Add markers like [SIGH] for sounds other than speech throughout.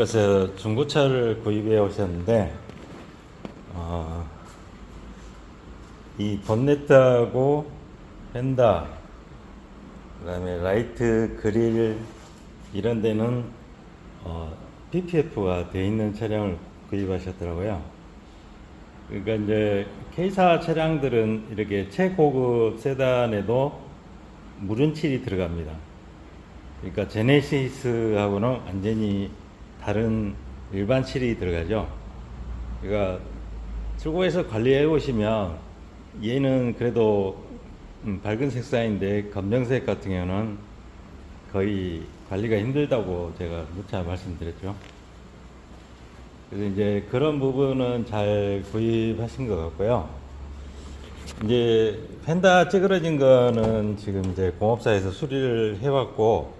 것에 중고차를 구입해 오셨는데 어, 이 본네트하고 펜다 그다음에 라이트 그릴 이런 데는 어, PPF가 되어 있는 차량을 구입하셨더라고요. 그러니까 이제 K사 차량들은 이렇게 최고급 세단에도 무른 칠이 들어갑니다. 그러니까 제네시스하고는 완전히 다른 일반 칠이 들어가죠. 그러니까 출고해서 관리해 보시면 얘는 그래도 음, 밝은 색상인데 검정색 같은 경우는 거의 관리가 힘들다고 제가 무차 말씀드렸죠. 그래서 이제 그런 부분은 잘 구입하신 것 같고요. 이제 펜다 찌그러진 거는 지금 이제 공업사에서 수리를 해왔고,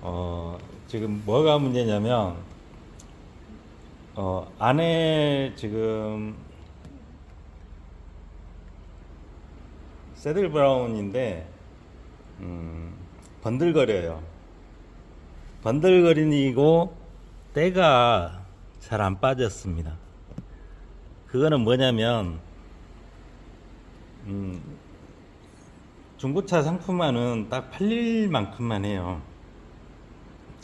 어, 지금 뭐가 문제냐면, 어, 안에 지금 세들 브라운인데, 음, 번들거려요. 번들거리고 때가 잘 안 빠졌습니다. 그거는 뭐냐면, 음, 중고차 상품화는 딱 팔릴 만큼만 해요.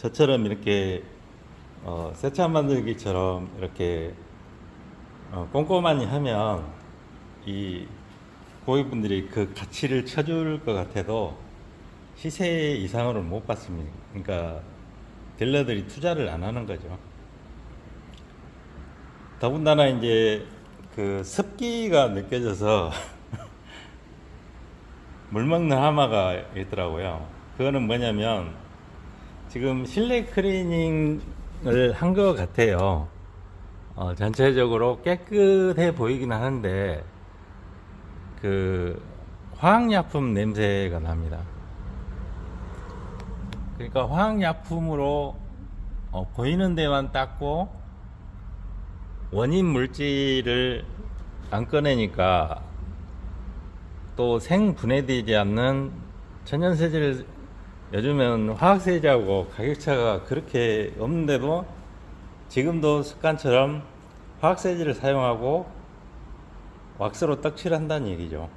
저처럼 이렇게 어, 새차 만들기처럼 이렇게 어, 꼼꼼하니 하면 이 고객분들이 그 가치를 쳐줄 것 같아도 시세 이상으로는 못 받습니다. 그러니까 딜러들이 투자를 안 하는 거죠. 더군다나 이제 그 습기가 느껴져서 [LAUGHS] 물 먹는 하마가 있더라고요. 그거는 뭐냐면 지금 실내 클리닝을 한 것 같아요. 어, 전체적으로 깨끗해 보이긴 하는데 그 화학약품 냄새가 납니다. 그러니까 화학약품으로 어, 보이는 데만 닦고 원인 물질을 안 꺼내니까 또 생분해되지 않는 천연세제를 요즘은 화학세제하고 가격차가 그렇게 없는데도 지금도 습관처럼 화학세제를 사용하고 왁스로 떡칠한다는 얘기죠.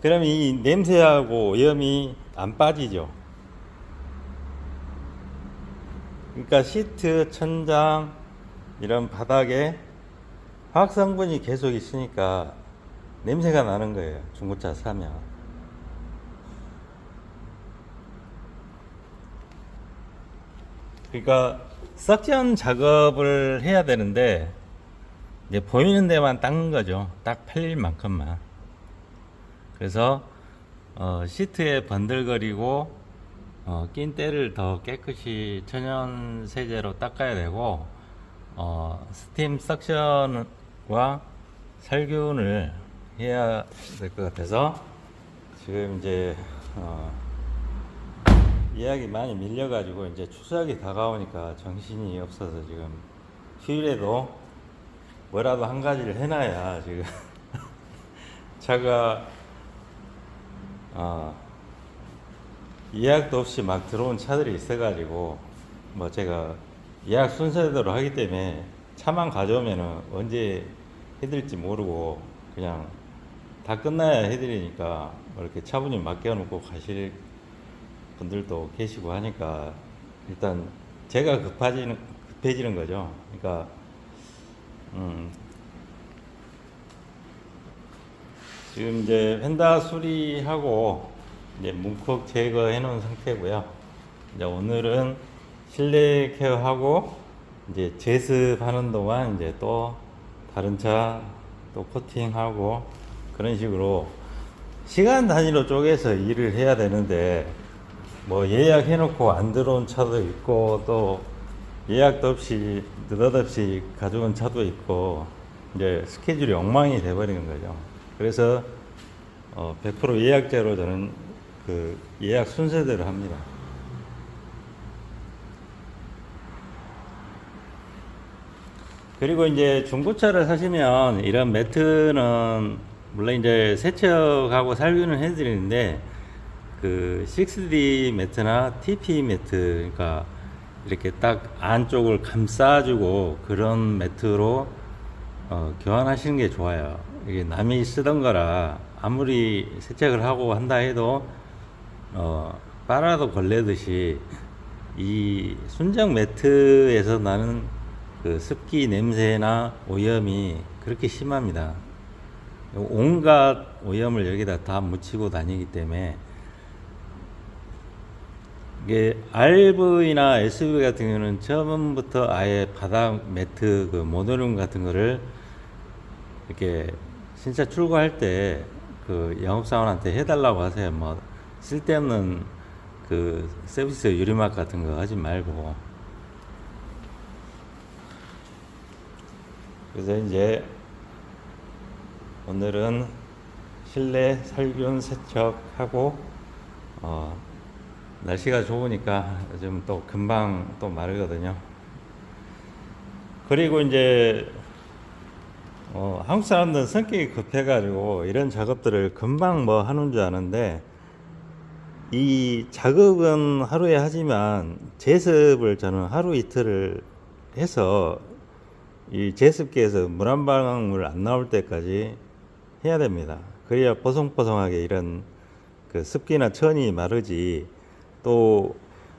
그럼 이 냄새하고 오염이 안 빠지죠. 그러니까 시트, 천장, 이런 바닥에 화학 성분이 계속 있으니까 냄새가 나는 거예요. 중고차 사면. 그러니까 석션 작업을 해야 되는데 이제 보이는 데만 닦는 거죠. 딱 팔릴 만큼만. 그래서 어, 시트에 번들거리고 어, 낀 때를 더 깨끗이 천연 세제로 닦아야 되고 어, 스팀 석션과 살균을 해야 될 것 같아서 지금 이제 어, 예약이 많이 밀려가지고 이제 추석이 다가오니까 정신이 없어서 지금 휴일에도 뭐라도 한 가지를 해놔야 지금 [LAUGHS] 차가 어, 예약도 없이 막 들어온 차들이 있어가지고 뭐 제가 예약 순서대로 하기 때문에 차만 가져오면은 언제 해드릴지 모르고 그냥 다 끝나야 해드리니까 뭐 이렇게 차분히 맡겨놓고 가실 분들도 계시고 하니까 일단 제가 급해지는 급해지는 거죠. 그러니까 음 지금 이제 펜다 수리하고 이제 문콕 제거해 놓은 상태고요. 이제 오늘은 실내 케어하고 이제 제습하는 동안 이제 또 다른 차 또 코팅하고 그런 식으로 시간 단위로 쪼개서 일을 해야 되는데 뭐 예약해 놓고 안 들어온 차도 있고 또 예약도 없이 느닷없이 가져온 차도 있고 이제 스케줄이 엉망이 돼버리는 거죠. 그래서 어, 100% 예약제로 저는 그 예약 순서대로 합니다. 그리고 이제 중고차를 사시면 이런 매트는 물론 이제 세척하고 살균을 해드리는데 그 6D 매트나 TP 매트 그러니까 이렇게 딱 안쪽을 감싸주고 그런 매트로 어, 교환하시는 게 좋아요. 이게 남이 쓰던 거라 아무리 세척을 하고 한다 해도 어, 빨아도 걸레듯이 이 순정 매트에서 나는 그 습기 냄새나 오염이 그렇게 심합니다. 온갖 오염을 여기다 다 묻히고 다니기 때문에 이게 RV나 SUV 같은 경우는 처음부터 아예 바닥 매트 그 모노룸 같은 거를 이렇게 신차 출고할 때 그 영업사원한테 해달라고 하세요. 뭐 쓸데없는 그 서비스 유리막 같은 거 하지 말고. 그래서 이제 오늘은 실내 살균 세척하고 어, 날씨가 좋으니까 요즘 또 금방 또 마르거든요. 그리고 이제 어, 한국 사람들은 성격이 급해가지고 이런 작업들을 금방 뭐 하는 줄 아는데 이 작업은 하루에 하지만 제습을 저는 하루 이틀을 해서 이 제습기에서 물 한 방울 안 나올 때까지 해야 됩니다. 그래야 뽀송뽀송하게 이런 그 습기나 천이 마르지 또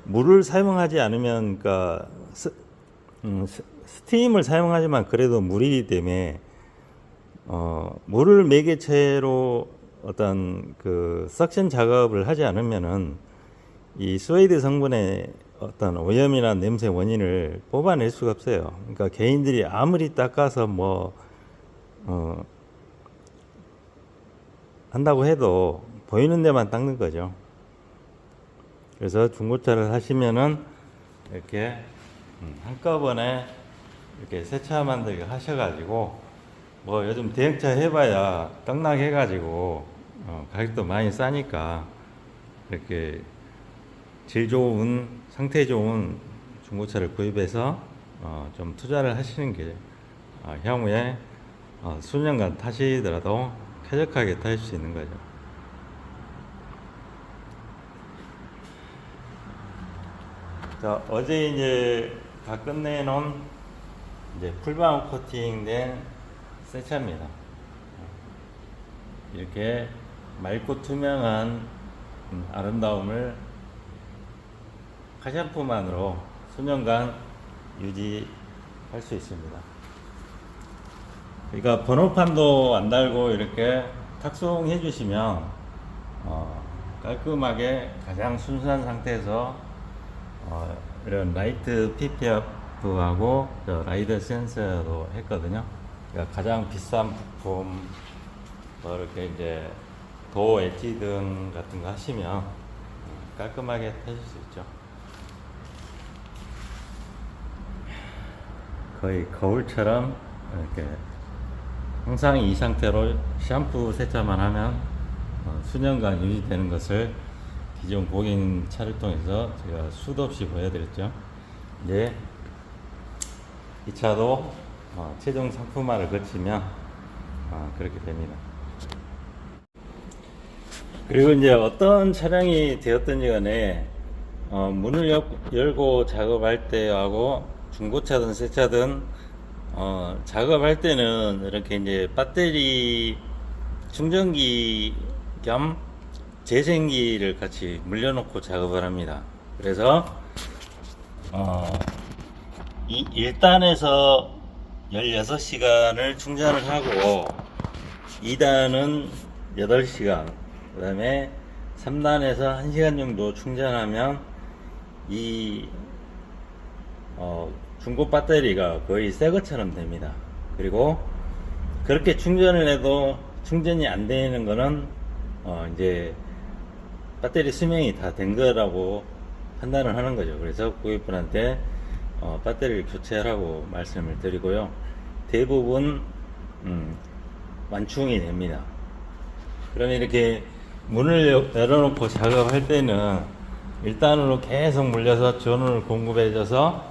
물을 사용하지 않으면 그러니까 스, 음, 스- 스팀을 사용하지만 그래도 물이기 때문에 어, 물을 매개체로 어떤 그 석션 작업을 하지 않으면은 이 스웨이드 성분의 어떤 오염이나 냄새 원인을 뽑아낼 수가 없어요. 그러니까 개인들이 아무리 닦아서 뭐 어, 한다고 해도 보이는 데만 닦는 거죠. 그래서 중고차를 하시면은 이렇게 음, 한꺼번에 이렇게 세차 만들기 하셔가지고 뭐 요즘 대형차 해봐야 떡락 해가지고 어, 가격도 많이 싸니까 이렇게 질 좋은 상태 좋은 중고차를 구입해서 어, 좀 투자를 하시는 게 어, 향후에 어, 수년간 타시더라도 쾌적하게 타실 수 있는 거죠. 자, 어제 이제 다 끝내놓은 이제 풀방 코팅된 세차입니다. 이렇게 맑고 투명한 음, 아름다움을 카샴푸만으로 수년간 유지할 수 있습니다. 그러니까 번호판도 안 달고 이렇게 탁송해 주시면 어, 깔끔하게 가장 순수한 상태에서 어, 이런 라이트 PPF하고 라이더 센서도 했거든요. 그러니까 가장 비싼 부품 뭐 이렇게 이제 도 엣지 등 같은 거 하시면 어, 깔끔하게 타실 수 있죠. 거의 거울처럼 이렇게 항상 이 상태로 샴푸 세차만 하면 어, 수년간 유지되는 것을 기존 고객님 차를 통해서 제가 수도 없이 보여드렸죠. 이제 이 차도 어, 최종 상품화를 거치면 어, 그렇게 됩니다. 그리고 이제 어떤 차량이 되었든지 간에 어, 문을 열, 열고 작업할 때하고 중고차든 새 차든 어, 작업할 때는 이렇게 이제 배터리 충전기 겸 재생기를 같이 물려놓고 작업을 합니다. 그래서 어, 이 1단에서 16시간을 충전을 하고 2단은 8시간 그 다음에 3단에서 1시간 정도 충전하면 이 어, 중고 배터리가 거의 새 것처럼 됩니다. 그리고 그렇게 충전을 해도 충전이 안 되는 거는 어, 이제 배터리 수명이 다 된 거라고 판단을 하는 거죠. 그래서 고객분한테 어, 배터리를 교체하라고 말씀을 드리고요. 대부분 음, 완충이 됩니다. 그러면 이렇게 문을 여- 열어놓고 작업할 때는 1단으로 계속 물려서 전원을 공급해줘서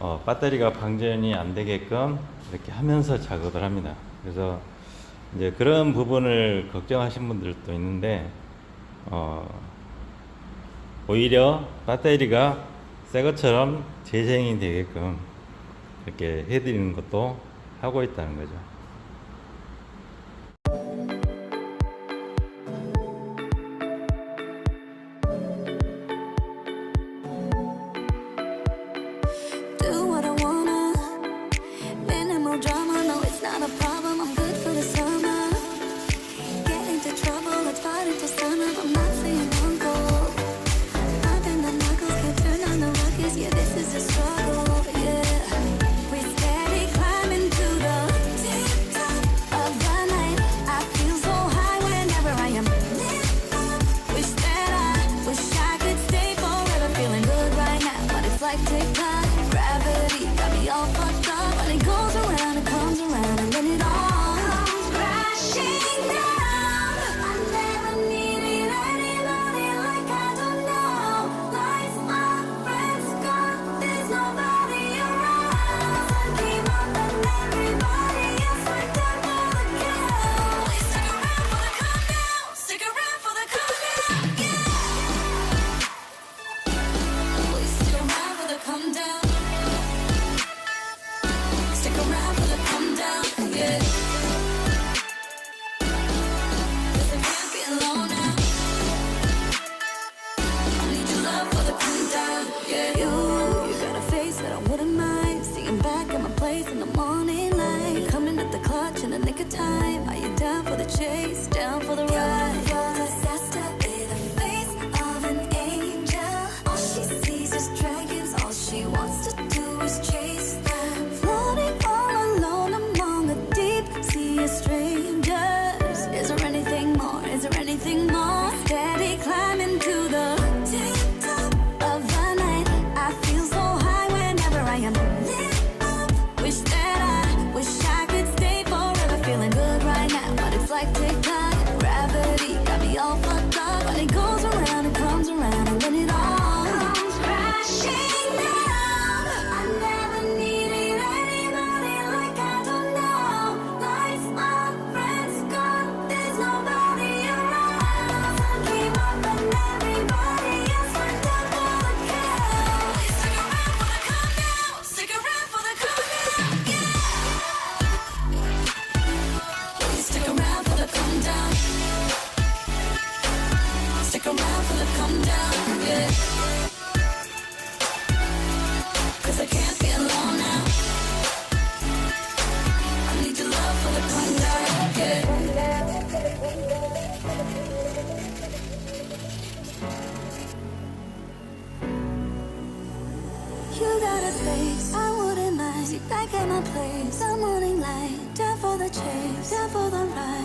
어, 배터리가 방전이 안 되게끔 이렇게 하면서 작업을 합니다. 그래서 이제 그런 부분을 걱정하신 분들도 있는데 어, 오히려 배터리가 새 것처럼 재생이 되게끔 이렇게 해드리는 것도 하고 있다는 거죠. I get my place. The morning light, down for the chase, down for the ride.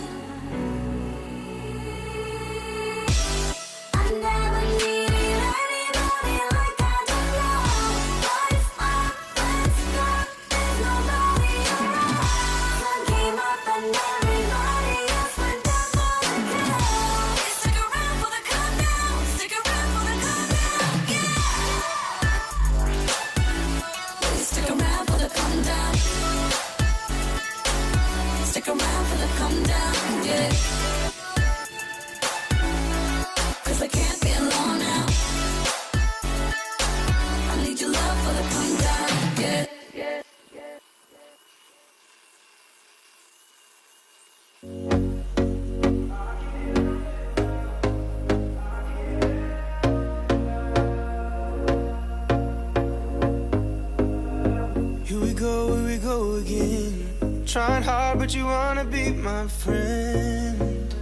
we go, here we go again. Trying hard, but you wanna be my friend.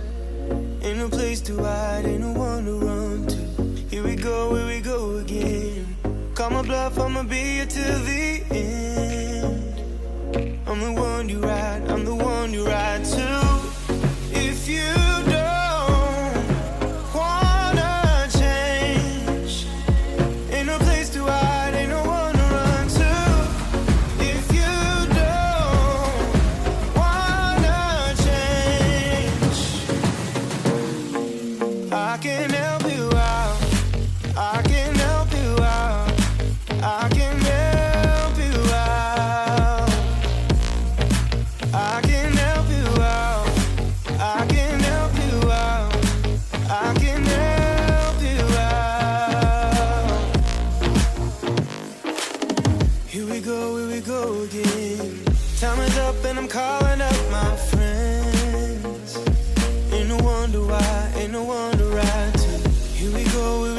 Ain't no place to hide, ain't no one to run to. Here we go, here we go again. Call my bluff, I'ma be here till the end. I'm the one you ride, I'm the one you ride to. If you don't.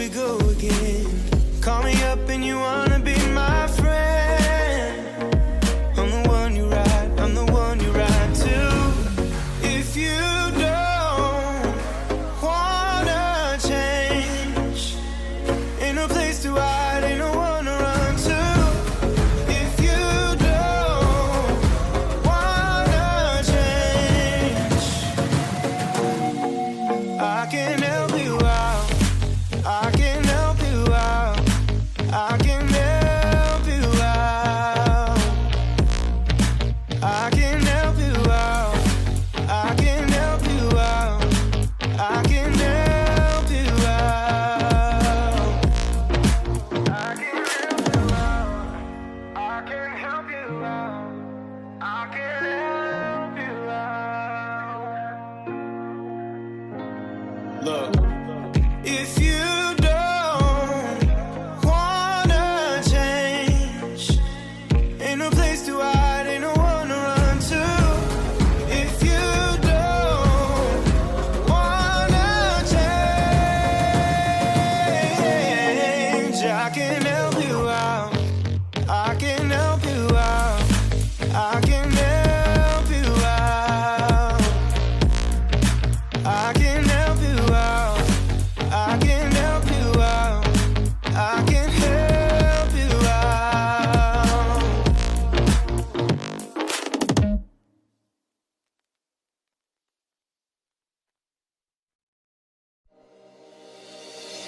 we go again.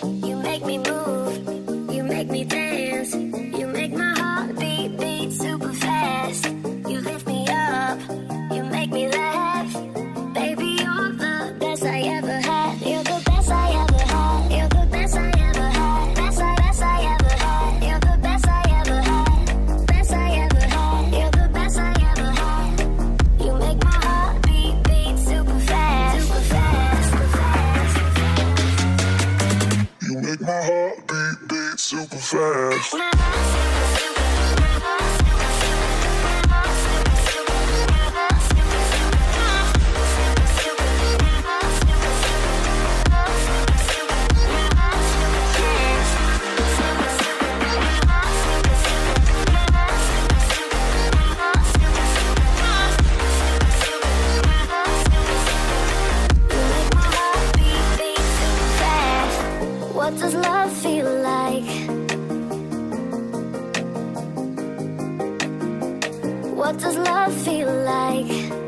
You make me move,